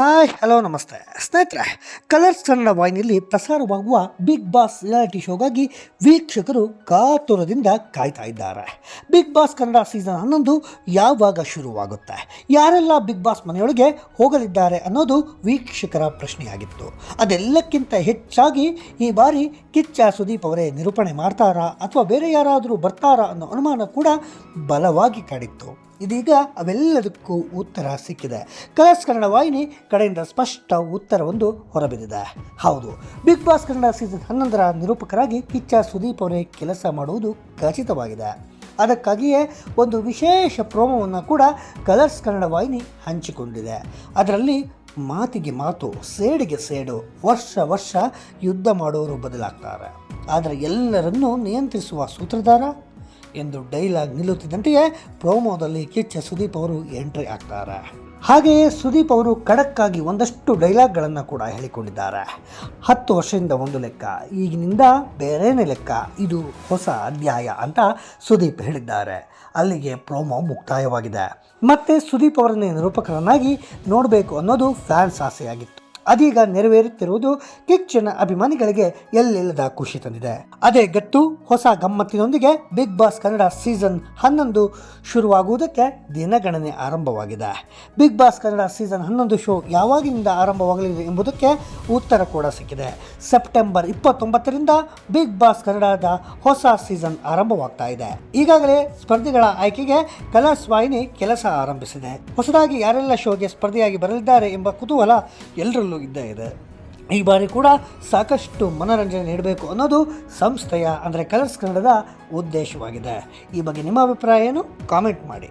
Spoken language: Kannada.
ಹಾಯ್, ಹಲೋ, ನಮಸ್ತೆ. ಸ್ನೇಹಿತರೆ, ಕಲರ್ಸ್ ಕನ್ನಡ ವಾಹಿನಿಯಲ್ಲಿ ಪ್ರಸಾರವಾಗುವ ಬಿಗ್ ಬಾಸ್ ರಿಯಾಲಿಟಿ ಶೋಗಾಗಿ ವೀಕ್ಷಕರು ಕಾತುರದಿಂದ ಕಾಯ್ತಾ ಇದ್ದಾರೆ. ಬಿಗ್ ಬಾಸ್ ಕನ್ನಡ ಸೀಸನ್ ಹನ್ನೊಂದು ಯಾವಾಗ ಶುರುವಾಗುತ್ತೆ? ಯಾರೆಲ್ಲ ಬಿಗ್ ಬಾಸ್ ಮನೆಯೊಳಗೆ ಹೋಗಲಿದ್ದಾರೆ ಅನ್ನೋದು ವೀಕ್ಷಕರ ಪ್ರಶ್ನೆಯಾಗಿತ್ತು. ಅದೆಲ್ಲಕ್ಕಿಂತ ಹೆಚ್ಚಾಗಿ ಈ ಬಾರಿ ಕಿಚ್ಚ ಸುದೀಪ್ ಅವರೇ ನಿರೂಪಣೆ ಮಾಡ್ತಾರಾ ಅಥವಾ ಬೇರೆ ಯಾರಾದರೂ ಬರ್ತಾರಾ ಅನ್ನೋ ಅನುಮಾನ ಕೂಡ ಬಲವಾಗಿ ಕಾಡಿತ್ತು. ಇದೀಗ ಅವೆಲ್ಲದಕ್ಕೂ ಉತ್ತರ ಸಿಕ್ಕಿದೆ. ಕಲರ್ಸ್ ಕನ್ನಡ ವಾಹಿನಿ ಕಡೆಯಿಂದ ಸ್ಪಷ್ಟ ಉತ್ತರವೊಂದು ಹೊರಬಿದ್ದಿದೆ. ಹೌದು, ಬಿಗ್ ಬಾಸ್ ಕನ್ನಡ ಸೀಸನ್ ಹನ್ನೊಂದರ ನಿರೂಪಕರಾಗಿ ಕಿಚ್ಚ ಸುದೀಪ್ ಅವರೇ ಕೆಲಸ ಮಾಡುವುದು ಖಚಿತವಾಗಿದೆ. ಅದಕ್ಕಾಗಿಯೇ ಒಂದು ವಿಶೇಷ ಪ್ರೋಮೋವನ್ನು ಕೂಡ ಕಲರ್ಸ್ ಕನ್ನಡ ವಾಹಿನಿ ಹಂಚಿಕೊಂಡಿದೆ. ಅದರಲ್ಲಿ ಮಾತಿಗೆ ಮಾತು, ಸೇಡಿಗೆ ಸೇಡು, ವರ್ಷ ವರ್ಷ ಯುದ್ಧ ಮಾಡೋರು ಬದಲಾಗ್ತಾರೆ. ಆದರೆ ಎಲ್ಲರನ್ನೂ ನಿಯಂತ್ರಿಸುವ ಸೂತ್ರಧಾರ ಎಂದು ಡೈಲಾಗ್ ನಿಲ್ಲುತ್ತಿದ್ದಂತೆಯೇ ಪ್ರೋಮೋದಲ್ಲಿ ಕಿಚ್ಚ ಸುದೀಪ್ ಅವರು ಎಂಟ್ರಿ ಆಗ್ತಾರೆ. ಹಾಗೆಯೇ ಸುದೀಪ್ ಅವರು ಖಡಕ್ಕಾಗಿ ಒಂದಷ್ಟು ಡೈಲಾಗ್ಗಳನ್ನು ಕೂಡ ಹೇಳಿಕೊಂಡಿದ್ದಾರೆ. ಹತ್ತು ವರ್ಷದಿಂದ ಒಂದು ಲೆಕ್ಕ, ಈಗಿನಿಂದ ಬೇರೆನೇ ಲೆಕ್ಕ, ಇದು ಹೊಸ ಅಧ್ಯಾಯ ಅಂತ ಸುದೀಪ್ ಹೇಳಿದ್ದಾರೆ. ಅಲ್ಲಿಗೆ ಪ್ರೋಮೋ ಮುಕ್ತಾಯವಾಗಿದೆ. ಮತ್ತೆ ಸುದೀಪ್ ಅವರನ್ನೇ ನಿರೂಪಕರನ್ನಾಗಿ ನೋಡಬೇಕು ಅನ್ನೋದು ಫ್ಯಾನ್ಸ್ ಆಸೆಯಾಗಿತ್ತು. ಅದೀಗ ನೆರವೇರುತ್ತಿರುವುದು ಕಿಚ್ಚನ ಅಭಿಮಾನಿಗಳಿಗೆ ಎಲ್ಲಿಲ್ಲದ ಖುಷಿ ತಂದಿದೆ. ಅದೇ ಗತ್ತು, ಹೊಸ ಗಮ್ಮತ್ತಿನೊಂದಿಗೆ ಬಿಗ್ ಬಾಸ್ ಕನ್ನಡ ಸೀಸನ್ ಹನ್ನೊಂದು ಶುರುವಾಗುವುದಕ್ಕೆ ದಿನಗಣನೆ ಆರಂಭವಾಗಿದೆ. ಬಿಗ್ ಬಾಸ್ ಕನ್ನಡ ಸೀಸನ್ ಹನ್ನೊಂದು ಶೋ ಯಾವಾಗಿನಿಂದ ಆರಂಭವಾಗಲಿದೆ ಎಂಬುದಕ್ಕೆ ಉತ್ತರ ಕೂಡ ಸಿಕ್ಕಿದೆ. ಸೆಪ್ಟೆಂಬರ್ ಇಪ್ಪತ್ತೊಂಬತ್ತರಿಂದ ಬಿಗ್ ಬಾಸ್ ಕನ್ನಡದ ಹೊಸ ಸೀಸನ್ ಆರಂಭವಾಗ್ತಾ ಇದೆ. ಈಗಾಗಲೇ ಸ್ಪರ್ಧಿಗಳ ಆಯ್ಕೆಗೆ ಕಲರ್ಸ್ ವಾಹಿನಿ ಕೆಲಸ ಆರಂಭಿಸಿದೆ. ಹೊಸದಾಗಿ ಯಾರೆಲ್ಲ ಶೋಗೆ ಸ್ಪರ್ಧೆಯಾಗಿ ಬರಲಿದ್ದಾರೆ ಎಂಬ ಕುತೂಹಲ ಎಲ್ಲರಲ್ಲೂ ಇದ್ದೇ ಇದೆ. ಈ ಬಾರಿ ಕೂಡ ಸಾಕಷ್ಟು ಮನೋರಂಜನೆ ನೀಡಬೇಕು ಅನ್ನೋದು ಸಂಸ್ಥೆಯ, ಅಂದರೆ ಕಲರ್ಸ್ ಕನ್ನಡದ ಉದ್ದೇಶವಾಗಿದೆ. ಈ ಬಗ್ಗೆ ನಿಮ್ಮ ಅಭಿಪ್ರಾಯ ಏನು? ಕಾಮೆಂಟ್ ಮಾಡಿ.